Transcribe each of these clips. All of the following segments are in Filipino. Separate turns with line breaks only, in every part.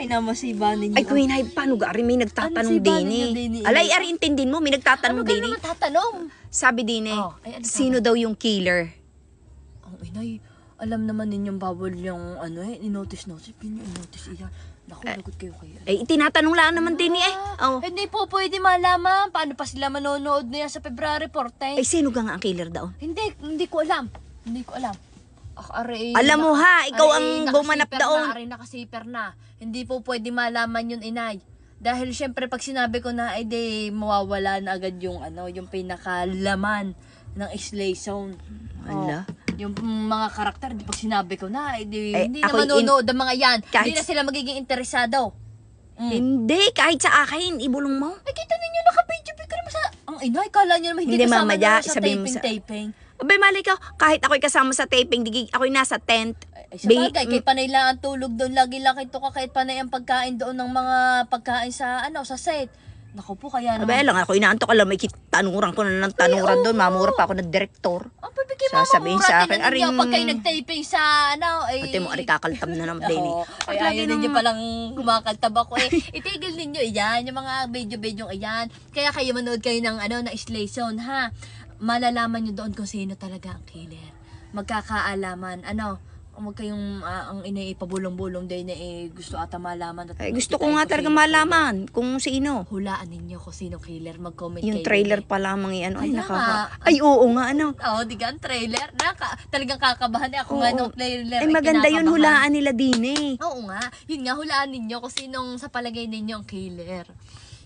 Okay na masiba ninyo.
Ay, Queen Hive, paano ga? Ari, may nagtatanong
Ano si ba
din eh.
eh?
Alay, ari, intindin mo, may nagtatanong
Ano ka
din eh.
tatanong?
Sabi din eh,
Oh, ay, ano
sino daw yung killer?
Ang inay, alam naman ninyong bawal yung ano eh, inotice notice. Pinyo inotice iya. Naku, lagot kayo kayo.
Eh, tinatanong lang naman din eh. Oh.
Hindi po pwede malaman. Paano pa sila manonood na yan sa February 14?
Ay, sino ga nga ang killer daw?
Hindi, hindi ko alam. Hindi ko alam. Ako, ari,
Alam mo ha, ikaw ang gumanap
na,
daon.
Ari, nakasiper na. Hindi po pwede malaman yun, inay. Dahil syempre pag sinabi ko na, ay di, mawawala na agad yung, ano, yung pinakalaman ng Islay Zone.
Ala.
yung mga karakter, di pag sinabi ko na, ay di,
Eh,
hindi na manonood ang mga yan.
Kahit-
Hindi na sila magiging interesado. Mm.
Hindi, kahit sa akin, ibulong mo.
Ay, kita ninyo, naka-video ka naman sa... Ang inay, kala nyo naman hindi,
Hindi,
kasama
Mama,
nyo
ja,
sa
mo sa-
taping-taping.
Abay, mali ka, kahit ako'y kasama sa taping, di, ako'y nasa tent.
Ay, sa bagay, kahit panay lang ang tulog doon, lagi lang ito ka kahit panay ang pagkain doon ng mga pagkain sa, ano, sa set. Naku po, kaya
Abay,
naman.
lang ako inaantok, alam, may tanuran ko na ng tanuran doon, mamura pa ako ng direktor.
Ang pipigay mo,
Sasabihin sa akin,
ninyo,
aring-
pag kayo nagtaping sa, ano, ay...
Pati mo, ari kakaltam na naman eh.
Oo, ay ayaw ninyo
nung-
palang kumakaltab ako eh. Itigil ninyo iyan, yung mga video-video iyan. Kaya kayo manood kayo ng ano, na Slay Zone, ha? Malalaman nyo doon kung sino talaga ang killer. Magkakaalaman, ano, huwag kayong ah, ang inaipabulong-bulong din na eh, gusto ata malaman. At
Ay, gusto ko nga talaga malaman kung sino.
Hulaan ninyo kung sino killer. Mag-comment
Yung
kayo.
trailer pa lamang i- ano, ay
Kaya
nakaka...
nga.
Ay, oo nga, ano.
eh. Oo, di ka, trailer. Naka, talagang kakabahan eh. Ako nga
Oo.
nung trailer.
Ay,
eh,
maganda yun, hulaan nila din eh.
Oo nga. Yun nga, hulaan ninyo kung sinong sa palagay ninyo ang killer.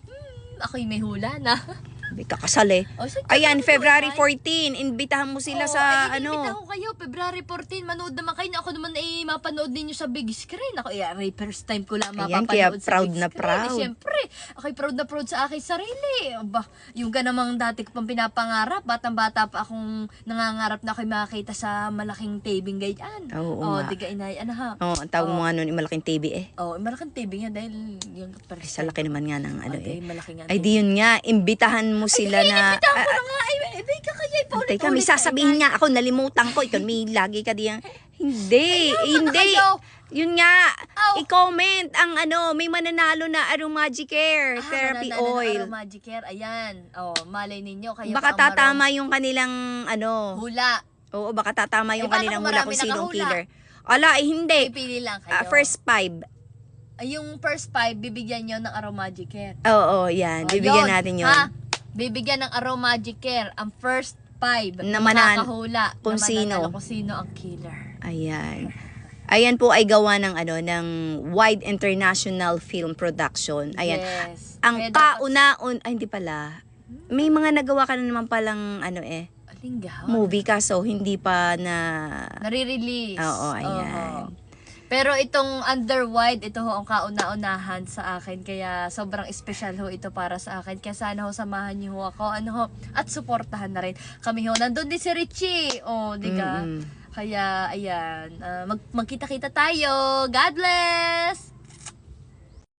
Hmm, ako'y may hula na.
Sabi, kakasal eh.
O, sige,
Ayan, February
ay?
14, imbitahan mo sila
Oo,
sa
ay,
ano.
Ako kayo, February 14, manood naman kayo. Ako naman ay mapanood ninyo sa big screen. Ako, yeah, ay, first time ko lang
Ayan,
mapapanood
kaya
sa
proud
big
na
screen.
proud.
Eh, Siyempre, ako'y proud na proud sa aking sarili. Aba, yung ka namang dati ko pang pinapangarap, batang-bata pa akong nangangarap na ako'y makakita sa malaking taping ganyan.
Oo
oh,
nga.
diga inay, ano ha?
Oo, ang tawag mo nga nun, malaking TV eh.
Oh, malaking taping nga dahil yung
Ay,
first
sa laki naman nga ng ano
Okay,
eh.
malaki nga.
Ay, di yun nga, imbitahan mo sila na...
Bitaw ko na nga, ay, ay, ay, ka kaya, paulit
Teka, may sasabihin nga ako, nalimutan ko. Ikaw, may lagi ka diyan. Hindi, hindi. Yun nga, i-comment ang ano, may mananalo na Aromagic Care
Ah,
Therapy Oil.
Magic Care, ayan. Oh, malay ninyo, kayo
Baka tatama yung kanilang ano.
Hula.
Oo, baka tatama yung
Eh,
kanilang hula kung sinong
nakahula?
killer. Ala, eh, hindi.
Pipili lang kayo.
Ah, first five.
Ay, yung first five, bibigyan nyo ng Aromagic Care.
Oo, yan.
Oh,
Bibigyan
yun,
natin yun.
Ha? Bibigyan ng Aromagic Care ang first five
Na manan-
makakahula
kung
na
sino.
kung sino ang killer.
Ayan. Ayan po ay gawa ng ano ng Wide International Film Production. Ayan.
Yes.
Ang kauna-un ay hindi pala. May mga nagawa ka na naman palang ano eh,
Aling gawa.
movie kaso hindi pa na
Nare-release.
Oo, ayan.
Oo. Pero itong underwide, ito ho ang kauna-unahan sa akin. Kaya sobrang special ho ito para sa akin. Kaya sana ho samahan niyo ho ako. Ano ho, at suportahan na rin. Kami ho, nandun din si Richie. Oh, di ka?
Mm-mm.
Kaya, ayan. ah, mag magkita-kita tayo. God bless!